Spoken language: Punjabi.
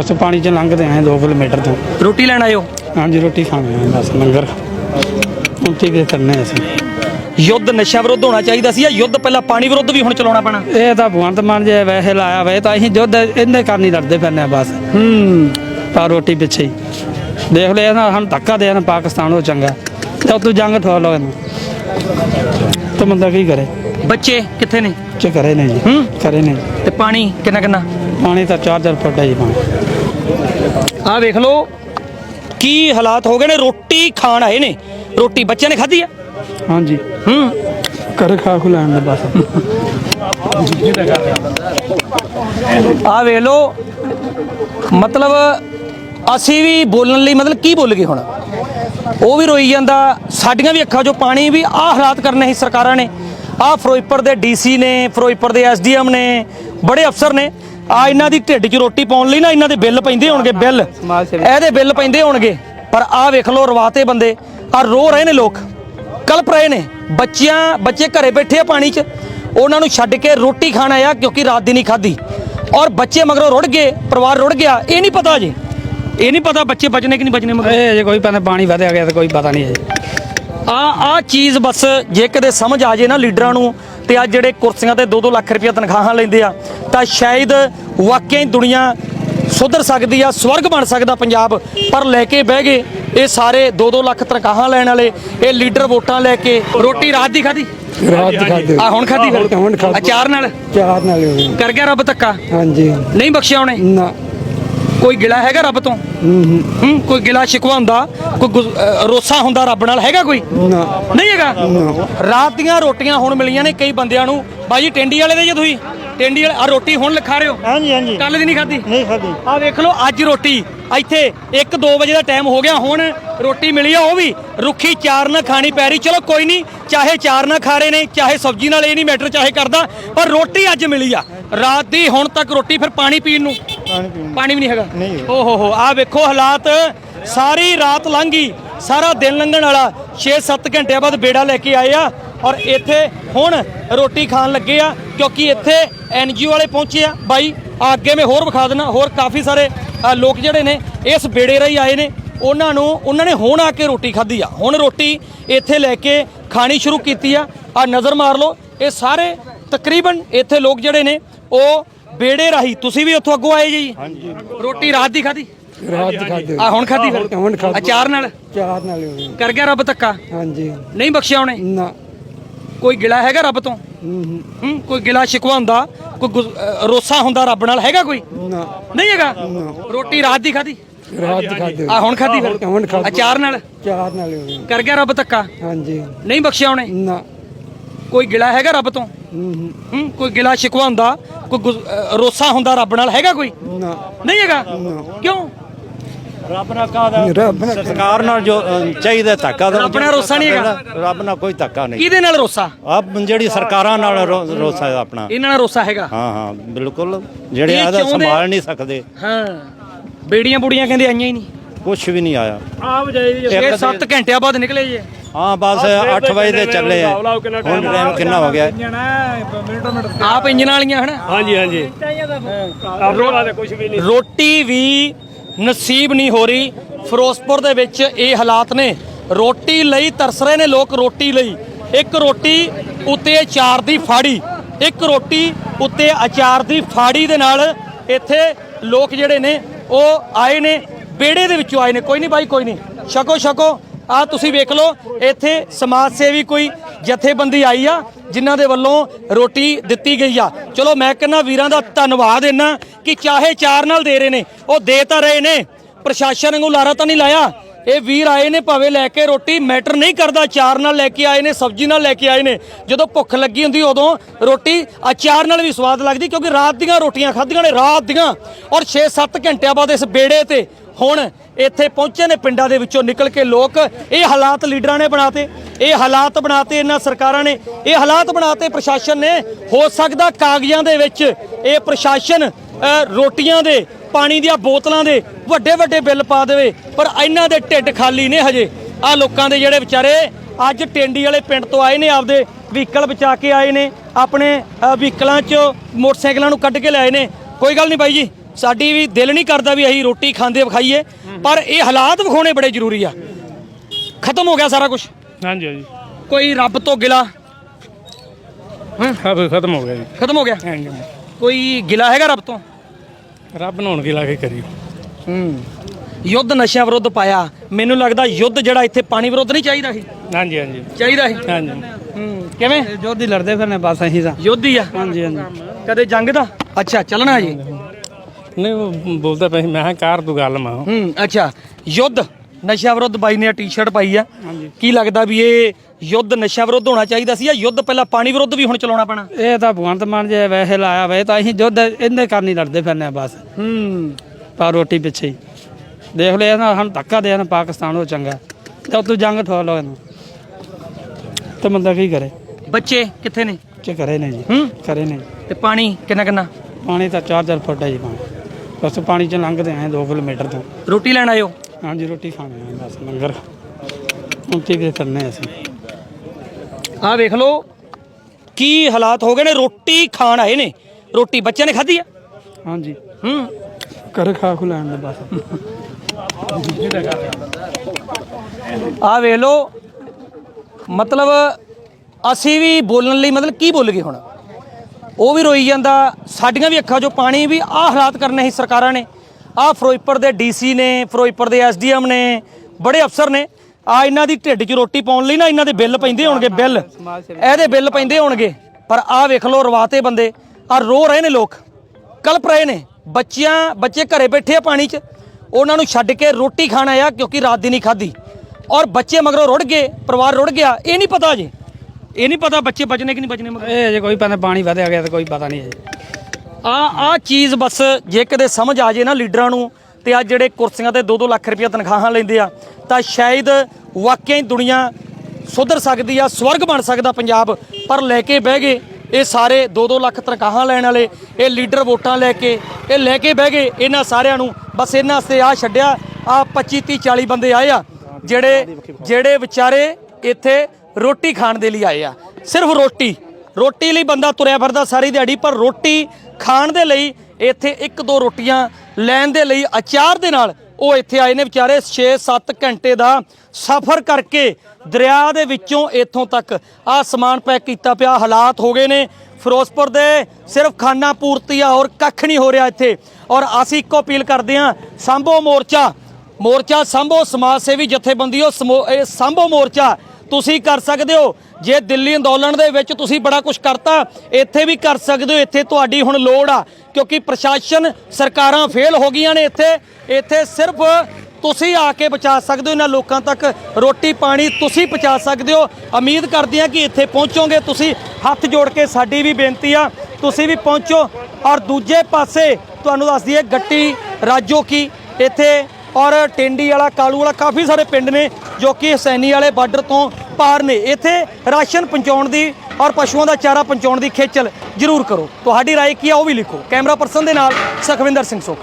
ਬਸ ਪਾਣੀ ਚ ਲੰਘਦੇ ਆਂ 2 ਕਿਲੋਮੀਟਰ ਤੋਂ। ਰੋਟੀ ਲੈਣ ਆਇਓ? ਹਾਂਜੀ ਰੋਟੀ ਖਾਣੇ ਆਂ ਬਸ ਲੰਗਰ। ਉੱਥੇ ਦੇ ਕਰਨੇ ਅਸੀਂ। ਯੁੱਧ ਨਸ਼ਾ ਵਿਰੁੱਧ ਹੋਣਾ ਚਾਹੀਦਾ ਸੀ ਜਾਂ ਯੁੱਧ ਪਹਿਲਾਂ ਪਾਣੀ ਵਿਰੁੱਧ ਵੀ ਹੁਣ ਚਲਾਉਣਾ ਪੈਣਾ? ਇਹ ਤਾਂ ਭਗਵੰਤ ਮਾਨ ਜੇ ਵੈਸੇ ਲਾਇਆ ਵੇ ਤਾਂ ਅਸੀਂ ਜੁੱਧ ਇਹਨੇ ਕਰਨੀ ਲੜਦੇ ਪੈਨੇ ਆ ਬਸ। ਹੂੰ। ਪਰ ਰੋਟੀ ਪਿੱਛੇ ਹੀ। ਦੇਖ ਲਿਆ ਨਾ ਸਾਨੂੰ ਧੱਕਾ ਦੇ ਨਾ ਪਾਕਿਸਤਾਨ ਉਹ ਚੰਗਾ। ਤੇ ਤੂੰ ਜੰਗ ਠੋਰ ਲਓ ਇਹਨੂੰ। ਤਾਂ ਬੰਦਾ ਕੀ ਕਰੇ? ਬੱਚੇ ਕਿੱਥੇ ਨੇ? ਚ ਕਰੇ ਨਹੀਂ ਜੀ। ਹੂੰ। ਕਰੇ ਨਹੀਂ ਤੇ ਪਾਣੀ ਕਿੰਨਾ ਕਿੰਨਾ ਪਾਣੀ ਤਾਂ 4-4 ਫੁੱਟ ਹੈ ਜੀ ਪਾਣੀ। ਆਹ ਵੇਖ ਲਓ ਕੀ ਹਾਲਾਤ ਹੋ ਗਏ ਨੇ ਰੋਟੀ ਖਾਣ ਆਏ ਨੇ ਰੋਟੀ ਬੱਚਿਆਂ ਨੇ ਖਾਧੀ ਆ? ਹਾਂਜੀ। ਹੂੰ। ਕਰ ਖਾ ਖੁ ਲੈਣ ਦੇ ਬਸ। ਆਹ ਵੇਖ ਲਓ ਮਤਲਬ ਅਸੀਂ ਵੀ ਬੋਲਣ ਲਈ ਮਤਲਬ ਕੀ ਬੋਲ ਗਏ ਹੁਣ? ਉਹ ਵੀ ਰੋਈ ਜਾਂਦਾ ਸਾਡੀਆਂ ਵੀ ਅੱਖਾਂ 'ਚੋਂ ਪਾਣੀ ਵੀ ਆਹ ਹਾਲਾਤ ਕਰਨੇ ਸੀ ਸਰਕਾਰਾਂ ਨੇ। ਆਹ ਫਿਰੋਜ਼ਪੁਰ ਦੇ ਡੀਸੀ ਨੇ ਫਿਰੋਜ਼ਪੁਰ ਦੇ ਐਸਡੀਐਮ ਨੇ ਬੜੇ ਅਫਸਰ ਨੇ। ਆ ਇਹਨਾਂ ਦੀ ਢਿੱਡ 'ਚ ਰੋਟੀ ਪਾਉਣ ਲਈ ਨਾ ਇਹਨਾਂ ਦੇ ਬਿੱਲ ਪੈਂਦੇ ਹੋਣਗੇ ਬਿੱਲ। ਇਹਦੇ ਬਿੱਲ ਪੈਂਦੇ ਹੋਣਗੇ। ਪਰ ਆਹ ਵੇਖ ਲਓ ਰਵਾਤੇ ਬੰਦੇ ਆ ਰੋ ਰਹੇ ਨੇ ਲੋਕ। ਕਲਪ ਰਹੇ ਨੇ। ਬੱਚਿਆਂ ਬੱਚੇ ਘਰੇ ਬੈਠੇ ਆ ਪਾਣੀ 'ਚ। ਉਹਨਾਂ ਨੂੰ ਛੱਡ ਕੇ ਰੋਟੀ ਖਾਣ ਆਇਆ ਕਿਉਂਕਿ ਰਾਤ ਦੀ ਨਹੀਂ ਖਾਧੀ। ਔਰ ਬੱਚੇ ਮਗਰੋਂ ਰੁੜ ਗਏ ਪਰਿਵਾਰ ਰੁੜ ਗਿਆ। ਇਹ ਨਹੀਂ ਪਤਾ ਜੀ ਇਹ ਨਹੀਂ ਪਤਾ ਬੱਚੇ ਬਚਨੇ ਕਿ ਨਹੀਂ ਬਚਨੇ ਮਗਰ। ਇਹ ਜੇ ਕੋਈ ਪਾਣੀ ਪਾਣੀ ਵਧਿਆ ਗਿਆ ਤਾਂ ਕੋਈ ਪਤਾ ਨਹੀਂ ਹੈ ਆ ਆ ਚੀਜ਼ ਬਸ ਜੇ ਕਦੇ ਸਮਝ ਆ ਜੇ ਨਾ ਲੀਡਰਾਂ ਨੂੰ ਤੇ ਆ ਜਿਹੜੇ ਕੁਰਸੀਆਂ ਤੇ 2-2 ਲੱਖ ਰੁਪਏ ਤਨਖਾਹਾਂ ਲੈਂਦੇ ਆ ਤਾਂ ਸ਼ਾਇਦ ਵਾਕਿਆ ਦੁਨੀਆ ਸੁਧਰ ਸਕਦੀ ਆ ਸਵਰਗ ਬਣ ਸਕਦਾ ਪੰਜਾਬ ਪਰ ਲੈ ਕੇ ਬਹਿ ਗਏ ਇਹ ਸਾਰੇ 2-2 ਲੱਖ ਤਨਖਾਹਾਂ ਲੈਣ ਵਾਲੇ ਇਹ ਲੀਡਰ ਵੋਟਾਂ ਲੈ ਕੇ ਰੋਟੀ ਰਾਤ ਦੀ ਖਾਧੀ? ਰਾਤ ਖਾਦੇ ਆ ਹੁਣ ਫਿਰ? ਹੁਣ ਖਾਧੀ। ਅਚਾਰ ਨਾਲ? ਚਾਰ ਨਾਲ ਕਰ ਗਿਆ ਰੱਬ ਧੱਕਾ? ਹਾਂਜੀ। ਨਹੀਂ ਬਖਸ਼ਿਆ ਉਹਨੇ? ਨਾ। ਕੋਈ ਗਿਲਾ ਹੈਗਾ ਰੱਬ ਤੋਂ? ਹੂੰ ਕੋਈ ਗਿਲਾ ਸ਼ਿਕਵਾ ਹੁੰਦਾ ਕੋਈ ਰੋਸਾ ਹੁੰਦਾ ਰੱਬ ਨਾਲ ਹੈਗਾ ਕੋਈ? ਨਹੀਂ ਹੈਗਾ? ਰਾਤ ਦੀਆਂ ਰੋਟੀਆਂ ਹੁਣ ਮਿਲੀਆਂ ਨੇ ਕਈ ਬੰਦਿਆਂ ਨੂੰ। ਬਾਜੀ ਟੈਂਡੀ ਵਾਲੇ ਦੇ ਜੇ ਤੁਸੀਂ? ਟੈਂਡੀ ਵਾਲੇ ਆ ਰੋਟੀ ਹੁਣ ਲਿਖਾ ਰਹੇ ਹੋ? ਹਾਂਜੀ ਹਾਂਜੀ। ਕੱਲ ਦੀ ਨਹੀਂ ਖਾਧੀ? ਨਹੀਂ ਖਾਦੀ ਆ ਵੇਖ ਲਓ ਅੱਜ ਰੋਟੀ ਇੱਥੇ 1-2 ਵਜੇ ਦਾ ਟਾਈਮ ਹੋ ਗਿਆ ਹੁਣ ਰੋਟੀ ਮਿਲੀ ਆ ਉਹ ਵੀ ਰੁੱਖੀ ਚਾਰ ਨਾ ਖਾਣੀ ਪੈ ਰਹੀ। ਚਲੋ ਕੋਈ ਨਹੀਂ ਚਾਹੇ ਚਾਰ ਨਾ ਖਾ ਰਹੇ ਨੇ ਚਾਹੇ ਸਬਜ਼ੀ ਨਾਲ ਇਹ ਨਹੀਂ ਮੈਟਰ ਚਾਹੇ ਕਰਦਾ ਪਰ ਰੋਟੀ ਅੱਜ ਮਿਲੀ ਆ। ਰਾਤ ਦੀ ਹੁਣ ਤੱਕ ਰੋਟੀ ਫਿਰ ਪਾਣੀ ਪੀਣ ਨੂੰ? ਪਾਣੀ ਪੀਣ ਪਾਣੀ ਵੀ ਨਹੀਂ ਹੈਗਾ? ਨਹੀਂ। ਓ ਹੋ ਹੋ ਆ ਵੇਖੋ ਹਾਲਾਤ ਸਾਰੀ ਰਾਤ ਲੰਘ ਸਾਰਾ ਦਿਨ ਲੰਘਣ ਵਾਲਾ 6-7 ਘੰਟਿਆਂ ਬਾਅਦ ਬੇੜਾ ਲੈ ਕੇ ਆਏ ਆ ਔਰ ਇੱਥੇ ਹੁਣ ਰੋਟੀ ਖਾਣ ਲੱਗੇ ਆ। ਕਿਉਂਕਿ ਇੱਥੇ ਐਨਜੀਓ ਵਾਲੇ ਪਹੁੰਚੇ ਆ। ਬਾਈ ਅੱਗੇ ਮੈਂ ਹੋਰ ਵਿਖਾ ਦਿੰਦਾ। ਹੋਰ ਕਾਫੀ ਸਾਰੇ ਲੋਕ ਜਿਹੜੇ ਨੇ ਇਸ ਬੇੜੇ ਰਾਹੀਂ ਆਏ ਨੇ। ਉਹਨਾਂ ਨੂੰ ਉਹਨਾਂ ਨੇ ਹੁਣ ਆ ਕੇ ਰੋਟੀ ਖਾਧੀ ਆ। ਹੁਣ ਰੋਟੀ ਇੱਥੇ ਲੈ ਕੇ ਖਾਣੀ ਸ਼ੁਰੂ ਕੀਤੀ ਆ। ਆ ਨਜ਼ਰ ਮਾਰ ਲਓ ਇਹ ਸਾਰੇ ਤਕਰੀਬਨ ਇੱਥੇ ਲੋਕ ਜਿਹੜੇ ਨੇ ਉਹ ਬੇੜੇ ਰਾਹੀਂ ਤੁਸੀਂ ਵੀ ਉੱਥੋਂ ਅੱਗੋਂ ਆਏ ਜੀ? ਹਾਂਜੀ। ਰੋਟੀ ਰਾਤ ਦੀ ਖਾਧੀ? ਰਾਤ ਖਾਦੇ ਆ ਹੁਣ ਖਾਧੀ ਫਿਰ? ਹੁਣ ਖਾਧੀ। ਅਚਾਰ ਨਾਲ? ਚਾਰ ਨਾਲ ਕਰ ਗਿਆ ਰੱਬ ਧੱਕਾ? ਹਾਂਜੀ। ਨਹੀਂ ਬਖਸ਼ਿਆ ਉਹਨੇ? ਨਾ। ਕੋਈ ਗਿਲਾ ਹੈਗਾ ਰੱਬ ਤੋਂ? ਹੂੰ ਕੋਈ ਗਿਲਾ ਸ਼ਿਕਵਾ ਹੁੰਦਾ? ਕੋਈ ਅਹ ਰੋਸਾ ਹੁੰਦਾ ਰੱਬ ਨਾਲ? ਹੈਗਾ ਕੋਈ? ਨਾ। ਨਹੀਂ ਹੈਗਾ? ਰੋਟੀ ਰਾਤ ਦੀ ਖਾਧੀ? ਰਾਤ ਖਾਦੇ ਆ ਹੁਣ ਖਾਧੀ ਫਿਰ? ਹੁਣ ਖਾਧੀ। ਅਚਾਰ ਨਾਲ? ਚਾਰ ਨਾਲ ਕਰ ਗਿਆ ਰੱਬ ਧੱਕਾ? ਹਾਂਜੀ। ਨਹੀਂ ਬਖਸ਼ਿਆ ਉਹਨੇ? ਨਾ। ਕੋਈ ਗਿਲਾ ਹੈਗਾ ਰੱਬ ਤੋਂ? ਹੂੰ ਹੂੰ, ਕੋਈ ਗਿਲਾ ਸ਼ਿਕਵਾ ਹੁੰਦਾ? ਕੋਈ ਅਹ ਰੋਸਾ ਹੁੰਦਾ ਰੱਬ ਨਾਲ? ਹੈਗਾ ਕੋਈ? ਨਾ। ਨਹੀਂ ਹੈਗਾ? ਕਿਉਂ? ਰੱਬ ਨਾਲ ਕਾਹਦਾ? ਰੱਬ ਨਾਲ ਸਰਕਾਰ ਨਾਲ ਜੋ ਅ, ਚਾਹੀਦਾ ਧੱਕਾ ਤਾਂ ਰੱਬ ਨਾਲ ਰੋਸਾ ਨਹੀਂ ਹੈਗਾ। ਰੱਬ ਨਾਲ ਕੋਈ ਧੱਕਾ ਨਹੀਂ। ਕਿਹਦੇ ਨਾਲ ਰੋਸਾ? ਆ ਜਿਹੜੀ ਸਰਕਾਰਾਂ ਨਾਲ ਰੋ- ਰੋਸਾ ਹੈ ਆਪਣਾ। ਇਹਨਾਂ ਨਾਲ ਰੋਸਾ ਹੈਗਾ? ਹਾਂ ਹਾਂ ਬਿਲਕੁਲ। ਜਿਹੜੇ ਇਹ ਆਦਾ ਚਾਹੁੰਦੇ- ਸੰਭਾਲ ਨਹੀਂ ਸਕਦੇ। ਹਾਂ। ਬੇੜੀਆਂ ਬੁੜੀਆਂ ਕਹਿੰਦੇ ਆਈਆਂ ਹੀ ਨਹੀਂ। ਕੁਝ ਵੀ ਨਹੀਂ ਆਇਆ। ਇਹ 7 ਘੰਟਿਆਂ ਬਾਅਦ ਨਿਕਲੇ ਜੇ। ਹਾਂ ਬਸ 8 ਵਜੇ ਦੇ ਚੱਲੇ ਆ। ਹੁਣ ਟਾਈਮ ਕਿੰਨਾ ਹੋ ਗਿਆ? ਆਪ ਇੰਜਨ ਵਾਲੀਆਂ ਹਨ? ਹਾਂਜੀ ਹਾਂਜੀ। ਆਪਣਾ ਤਾਂ ਕੁਝ ਵੀ ਨਹੀਂ। ਰੋਟੀ ਵੀ ਨਸੀਬ ਨਹੀਂ ਹੋ ਰਹੀ। ਫਿਰੋਜ਼ਪੁਰ ਦੇ ਵਿੱਚ ਇਹ ਹਾਲਾਤ ਨੇ। ਰੋਟੀ ਲਈ ਤਰਸ ਰਹੇ ਨੇ ਲੋਕ, ਰੋਟੀ ਲਈ। ਇੱਕ ਰੋਟੀ ਉੱਤੇ ਅਚਾਰ ਦੀ ਫਾੜੀ। ਇੱਕ ਰੋਟੀ ਉੱਤੇ ਅਚਾਰ ਦੀ ਫਾੜੀ ਦੇ ਨਾਲ ਇੱਥੇ ਲੋਕ ਜਿਹੜੇ ਨੇ, ਉਹ ਆਏ ਨੇ ਬੇੜੇ ਦੇ ਵਿੱਚੋਂ ਆਏ ਨੇ। ਕੋਈ ਨਹੀਂ ਬਾਈ, ਕੋਈ ਨਹੀਂ। ਛਕੋ ਛਕੋ। ਆ ਤੁਸੀਂ ਵੇਖ ਲਓ, ਇੱਥੇ ਸਮਾਜ ਸੇਵੀ ਕੋਈ ਜਥੇਬੰਦੀ ਆਈ ਆ, ਜਿਨ੍ਹਾਂ ਦੇ ਵੱਲੋਂ ਰੋਟੀ ਦਿੱਤੀ ਗਈ ਆ। ਚਲੋ, ਮੈਂ ਕਹਿੰਦਾ ਵੀਰਾਂ ਦਾ ਧੰਨਵਾਦ ਇਹਨਾਂ ਕਿ ਚਾਹੇ ਚਾਰ ਨਾਲ ਦੇ ਰਹੇ ਨੇ, ਉਹ ਦੇ ਤਾਂ ਰਹੇ ਨੇ। ਪ੍ਰਸ਼ਾਸਨ ਨੂੰ ਲਾਰਾ ਤਾਂ ਨਹੀਂ ਲਾਇਆ। ਇਹ ਵੀਰ ਆਏ ਨੇ ਭਾਵੇਂ ਲੈ ਕੇ ਰੋਟੀ, ਮੈਟਰ ਨਹੀਂ ਕਰਦਾ, ਅਚਾਰ ਨਾਲ ਲੈ ਕੇ ਆਏ ਨੇ, ਸਬਜ਼ੀ ਨਾਲ ਲੈ ਕੇ ਆਏ ਨੇ। ਜਦੋਂ ਭੁੱਖ ਲੱਗੀ ਹੁੰਦੀ, ਉਦੋਂ ਰੋਟੀ ਅਚਾਰ ਨਾਲ ਵੀ ਸਵਾਦ ਲੱਗਦੀ, ਕਿਉਂਕਿ ਰਾਤ ਦੀਆਂ ਰੋਟੀਆਂ ਖਾਧੀਆਂ ਨੇ, ਰਾਤ ਦੀਆਂ। ਔਰ 6-7 ਘੰਟਿਆਂ ਬਾਅਦ ਇਸ ਬੇੜੇ ਤੇ ਹੁਣ ਇੱਥੇ ਪਹੁੰਚੇ ਨੇ ਪਿੰਡਾਂ ਦੇ ਵਿੱਚੋਂ ਨਿਕਲ ਕੇ ਲੋਕ। ਇਹ ਹਾਲਾਤ ਲੀਡਰਾਂ ਨੇ ਬਣਾਤੇ, ਇਹ ਹਾਲਾਤ ਬਣਾਤੇ ਇਹਨਾਂ ਸਰਕਾਰਾਂ ਨੇ। ਇਹ ਹਾਲਾਤ ਬਣਾਤੇ ਪ੍ਰਸ਼ਾਸਨ ਨੇ। ਹੋ ਸਕਦਾ ਕਾਗਜ਼ਾਂ ਦੇ ਵਿੱਚ ਇਹ ਪ੍ਰਸ਼ਾਸਨ ਰੋਟੀਆਂ ਦੇ ਪਾਣੀ ਦੀਆਂ ਬੋਤਲਾਂ ਦੇ ਵੱਡੇ ਵੱਡੇ ਬਿੱਲ ਪਾ ਦੇਵੇ ਪਰ ਇਹਨਾਂ ਦੇ ਢਿੱਡ ਖਾਲੀ ਨੇ ਹਜੇ। ਆ ਲੋਕਾਂ ਦੇ ਜਿਹੜੇ ਵਿਚਾਰੇ ਅੱਜ ਟੈਂਡੀ ਵਾਲੇ ਪਿੰਡ ਤੋਂ ਆਏ ਨੇ ਆਪਦੇ ਵਹੀਕਲ ਬਚਾ ਕੇ ਆਏ ਨੇ ਆਪਣੇ ਵਹੀਕਲਾਂ 'ਚ ਮੋਟਰਸਾਈਕਲਾਂ ਨੂੰ ਕੱਢ ਕੇ ਲਿਆਏ ਨੇ। ਕੋਈ ਗੱਲ ਨਹੀਂ ਬਾਈ ਜੀ ਸਾਡੀ ਵੀ ਦਿਲ ਨਹੀਂ ਕਰਦਾ ਵੀ ਅਸੀਂ ਰੋਟੀ ਖਾਂਦੇ ਵਿਖਾਈਏ ਪਰ ਇਹ ਹਾਲਾਤ ਵਿਖਾਉਣੇ ਬੜੇ ਜ਼ਰੂਰੀ ਆ। ਖਤਮ ਹੋ ਗਿਆ ਸਾਰਾ ਕੁਝ ਹਾਂਜੀ ਹਾਂਜੀ। ਕੋਈ ਰੱਬ ਤੋਂ ਗਿਲਾ? ਸਭ ਖਤਮ ਹੋ ਗਿਆ ਜੀ। ਖਤਮ ਹੋ ਗਿਆ? ਕੋਈ ਗਿਲਾ ਹੈਗਾ ਰੱਬ ਤੋਂ? ਰੱਬ ਕੀ ਲਾ ਕੇ ਕਰੀ ਹੂੰ। ਯੁੱਧ ਨਸ਼ਿਆਂ ਵਿਰੁੱਧ ਪਾਇਆ। ਮੈਨੂੰ ਲੱਗਦਾ ਯੁੱਧ ਜਿਹੜਾ ਇੱਥੇ ਪਾਣੀ ਵਿਰੁੱਧ ਨਹੀਂ ਚਾਹੀਦਾ ਸੀ। ਹਾਂਜੀ ਹਾਂਜੀ। ਚਾਹੀਦਾ ਸੀ। ਹਾਂਜੀ। ਹੂੰ ਕਿਵੇਂ? ਜੋਧੀ ਲੜਦੇ ਫਿਰਨੇ ਬਸ ਅਸੀਂ ਤਾਂ। ਯੁੱਧ ਹੀ ਆ। ਹਾਂਜੀ ਹਾਂਜੀ। ਕਦੇ ਜੰਗ ਦਾ? ਅੱਛਾ ਚੱਲਣਾ ਜੀ। ਨਹੀਂ ਉਹ ਬੋਲਦਾ ਪਿਆ ਸੀ, ਮੈਂ ਕਿਹਾ ਕਾਰ ਤੂੰ ਗੱਲ ਮਾਂ ਹੂੰ ਅੱਛਾ। ਯੁੱਧ। ਨਸ਼ਾ ਵਿਰੁੱਧ ਬਾਈ ਨੇ ਟੀ-ਸ਼ਰਟ ਪਾਈ ਆ। ਕੀ ਲੱਗਦਾ ਵੀ ਇਹ ਯੁੱਧ ਨਸ਼ਾ ਵਿਰੁੱਧ ਹੋਣਾ ਚਾਹੀਦਾ ਸੀ ਜਾਂ ਯੁੱਧ ਪਹਿਲਾਂ ਪਾਣੀ ਵਿਰੁੱਧ ਵੀ ਹੁਣ ਚਲਾਉਣਾ ਪੈਣਾ? ਇਹ ਤਾਂ ਭਗਵੰਤ ਮਾਨ ਜੇ ਵੈਸੇ ਲਾਇਆ ਵੇ ਤਾਂ ਅਸੀਂ ਜੋਧ ਇਹਦੇ ਕਰ ਨਹੀਂ ਲੜਦੇ ਫਿਰਨੇ ਬਸ। ਹੂੰ। ਪਰ ਰੋਟੀ ਪਿੱਛੇ ਹੀ। ਦੇਖ ਲਿਆ ਨਾ ਸਾਨੂੰ ਧੱਕਾ ਦੇ ਨਾ ਪਾਕਿਸਤਾਨ ਉਹ ਚੰਗਾ। ਜਦ ਤੂੰ ਜੰਗ ਠੋਰ ਲੋ ਇਹਨੂੰ। ਤੇ ਬੰਦਾ ਕੀ ਕਰੇ? ਬੱਚੇ ਕਿੱਥੇ ਨੇ? ਕਿ ਕਰੇ ਨਹੀਂ ਜੀ। ਹੂੰ। ਕਰੇ ਨਹੀਂ ਤੇ ਪਾਣੀ ਕਿੰਨਾ ਕਿੰਨਾ? ਪਾਣੀ ਤਾਂ 4-4 ਫੁੱਟ ਹੈ ਜੀ ਪਾਣੀ। ਬਸ ਪਾਣੀ ਚ ਲੰਘਦੇ ਆਏ 2 ਕਿਲੋਮੀਟਰ ਤੋਂ। ਰੋਟੀ ਲੈਣ ਆਇਓ। ਹਾਂਜੀ ਰੋਟੀ ਖਾਣੇ ਆਏ ਬਸ ਲੰਗਰ। ਕੀ ਵੀ ਕਰਨੇ ਅਸੀਂ। ਆਹ ਵੇਖ ਲਓ ਕੀ ਹਾਲਾਤ ਹੋ ਗਏ ਨੇ ਰੋਟੀ ਖਾਣ ਆਏ ਨੇ। ਰੋਟੀ ਬੱਚਿਆਂ ਨੇ ਖਾਧੀ ਆ? ਹਾਂਜੀ। ਹੂੰ। ਕਰ ਖਾ ਖੁ ਲੈਣ ਦੇ ਬਸ। ਆਹ ਵੇਖ ਲਓ ਮਤਲਬ ਅਸੀਂ ਵੀ ਬੋਲਣ ਲਈ ਮਤਲਬ ਕੀ ਬੋਲ ਗਏ ਹੁਣ? ਉਹ ਵੀ ਰੋਈ ਜਾਂਦਾ ਸਾਡੀਆਂ ਵੀ ਅੱਖਾਂ 'ਚੋਂ ਪਾਣੀ ਵੀ ਆਹ ਹਾਲਾਤ ਕਰਨੇ ਸੀ ਸਰਕਾਰਾਂ ਨੇ। ਆਹ ਫਿਰੋਜ਼ਪੁਰ ਦੇ ਡੀਸੀ ਨੇ, ਫਿਰੋਜ਼ਪੁਰ ਦੇ ਐਸਡੀਐਮ ਨੇ, ਬੜੇ ਅਫਸਰ ਨੇ। ਆ ਇਹਨਾਂ ਦੀ ਢਿੱਡ 'ਚ ਰੋਟੀ ਪਾਉਣ ਲਈ ਨਾ ਇਹਨਾਂ ਦੇ ਬਿੱਲ ਪੈਂਦੇ ਹੋਣਗੇ, ਬਿੱਲ। ਇਹਦੇ ਬਿੱਲ ਪੈਂਦੇ ਹੋਣਗੇ। ਪਰ ਆਹ ਵੇਖ ਲਓ, ਰਵਾਤੇ ਬੰਦੇ, ਆ ਰੋ ਰਹੇ ਨੇ ਲੋਕ। ਕਲਪ ਰਹੇ ਨੇ। ਬੱਚਿਆਂ, ਬੱਚੇ ਘਰੇ ਬੈਠੇ ਆ ਪਾਣੀ 'ਚ। ਉਹਨਾਂ ਨੂੰ ਛੱਡ ਕੇ ਰੋਟੀ ਖਾਣਾ ਆ ਕਿਉਂਕਿ ਰਾਤ ਦੀ ਨਹੀਂ ਖਾਧੀ। ਔਰ ਬੱਚੇ ਮਗਰੋਂ ਰੁੜ ਗਏ, ਪਰਿਵਾਰ ਰੁੜ ਗਿਆ। ਇਹ ਨਹੀਂ ਪਤਾ ਜੇ ਇਹ ਨਹੀਂ ਪਤਾ ਬੱਚੇ ਬਚਨੇ ਕਿ ਨਹੀਂ ਬਚਨੇ ਮਗਰ। ਇਹ ਜੇ ਕੋਈ ਪਤਾ ਪਾਣੀ ਵਧਿਆ ਗਿਆ ਤਾਂ ਕੋਈ ਪਤਾ ਨਹੀਂ ਹੈ ਆ ਆ ਚੀਜ਼ ਬਸ ਜੇ ਕਦੇ ਸਮਝ ਆ ਜੇ ਨਾ ਲੀਡਰਾਂ ਨੂੰ, ਤੇ ਆ ਜਿਹੜੇ ਕੁਰਸੀਆਂ ਤੇ 2-2 ਲੱਖ ਰੁਪਏ ਤਨਖਾਹਾਂ ਲੈਂਦੇ ਆ, ਤਾਂ ਸ਼ਾਇਦ ਵਾਕਿਆ ਹੀ ਦੁਨੀਆ ਸੁਧਰ ਸਕਦੀ ਆ, ਸਵਰਗ ਬਣ ਸਕਦਾ ਪੰਜਾਬ, ਪਰ ਲੈ ਕੇ ਬਹਿ ਗਏ, ਇਹ ਸਾਰੇ 2-2 ਲੱਖ ਤਨਖਾਹਾਂ ਲੈਣ ਵਾਲੇ, ਇਹ ਲੀਡਰ ਵੋਟਾਂ ਲੈ ਕੇ, ਇਹ ਲੈ ਕੇ ਬਹਿ ਗਏ, ਇਹਨਾਂ ਸਾਰਿਆਂ ਨੂੰ, ਬਸ ਇਹਨਾਂ ਵਾਸਤੇ ਆ ਛੱਡਿਆ ਆ 25 30 40 ਬੰਦੇ ਆਏ ਆ, ਜਿਹੜੇ ਜਿਹੜੇ ਵਿਚਾਰੇ ਇੱਥੇ ਰੋਟੀ ਖਾਣ ਦੇ ਲਈ ਆਏ ਆ, ਸਿਰਫ ਰੋਟੀ। ਰੋਟੀ ਲਈ ਬੰਦਾ ਤੁਰਿਆ ਫਿਰਦਾ ਸਾਰੀ ਦਿਹਾੜੀ, ਪਰ ਰੋਟੀ ਖਾਣ ਦੇ ਲਈ ਇੱਥੇ ਇੱਕ ਦੋ ਰੋਟੀਆਂ ਲੈਣ ਦੇ ਲਈ ਅਚਾਰ ਦੇ ਨਾਲ ਉਹ ਇੱਥੇ ਆਏ ਨੇ ਵਿਚਾਰੇ 6-7 ਘੰਟੇ ਦਾ ਸਫ਼ਰ ਕਰਕੇ ਦਰਿਆ ਦੇ ਵਿੱਚੋਂ ਇੱਥੋਂ ਤੱਕ ਆ ਸਮਾਨ ਪੈਕ ਕੀਤਾ ਪਿਆ, ਹਾਲਾਤ ਹੋ ਗਏ ਨੇ। ਫਿਰੋਜ਼ਪੁਰ ਦੇ ਸਿਰਫ ਖਾਨਾ ਪੂਰਤੀ ਆ ਹੋਰ ਕੱਖ ਨਹੀਂ ਹੋ ਰਿਹਾ ਇੱਥੇ। ਔਰ ਅਸੀਂ ਇੱਕੋ ਅਪੀਲ ਕਰਦੇ ਹਾਂ, ਸੰਭੋ ਮੋਰਚਾ। ਮੋਰਚਾ ਸੰਭੋ, ਸਮਾਜ ਸੇਵੀ ਜਥੇਬੰਦੀਓ ਸਮੋ- ਇਹ ਸੰਭੋ ਮੋਰਚਾ। ਤੁਸੀਂ ਕਰ ਸਕਦੇ ਹੋ। ਜੇ ਦਿੱਲੀ ਅੰਦੋਲਨ ਦੇ ਵਿੱਚ ਤੁਸੀਂ ਬੜਾ ਕੁਝ ਕਰਤਾ, ਇੱਥੇ ਵੀ ਕਰ ਸਕਦੇ ਹੋ। ਇੱਥੇ ਤੁਹਾਡੀ ਹੁਣ ਲੋੜ ਆ, ਕਿਉਂਕਿ ਪ੍ਰਸ਼ਾਸਨ ਸਰਕਾਰਾਂ ਫੇਲ ਹੋ ਗਈਆਂ ਨੇ ਇੱਥੇ। ਇੱਥੇ ਸਿਰਫ ਤੁਸੀਂ ਆ ਕੇ ਬਚਾ ਸਕਦੇ ਹੋ। ਇਹਨਾਂ ਲੋਕਾਂ ਤੱਕ ਰੋਟੀ ਪਾਣੀ ਤੁਸੀਂ ਪਹੁੰਚਾ ਸਕਦੇ ਹੋ। ਉਮੀਦ ਕਰਦੇ ਹਾਂ ਕਿ ਇੱਥੇ ਪਹੁੰਚੋਗੇ ਤੁਸੀਂ। ਹੱਥ ਜੋੜ ਕੇ ਸਾਡੀ ਵੀ ਬੇਨਤੀ ਆ, ਤੁਸੀਂ ਵੀ ਪਹੁੰਚੋ। ਔਰ ਦੂਜੇ ਪਾਸੇ ਤੁਹਾਨੂੰ ਦੱਸ ਦਈਏ, ਗੱਟੀ ਰਾਜੋ ਕੀ? ਇੱਥੇ ਔਰ ਟਿੰਡੀ ਵਾਲਾ ਕਾਲੂ ਵਾਲਾ ਕਾਫੀ ਸਾਰੇ ਪਿੰਡ ਨੇ ਜੋ ਕਿ ਹਸੈਨੀ ਵਾਲੇ ਬਾਰਡਰ ਤੋਂ ਪਾਰ ਨੇ ਇੱਥੇ ਰਾਸ਼ਨ ਪਹੁੰਚਾਉਣ ਦੀ ਔਰ ਪਸ਼ੂਆਂ ਦਾ ਚਾਰਾ ਪਹੁੰਚਾਉਣ ਦੀ ਖੇਚਲ ਜ਼ਰੂਰ ਕਰੋ ਤੁਹਾਡੀ رائے ਕੀ ਆ ਉਹ ਵੀ ਲਿਖੋ ਕੈਮਰਾ ਪਰਸਨ ਦੇ ਨਾਲ ਸੁਖਵਿੰਦਰ ਸਿੰਘ ਸੁਖ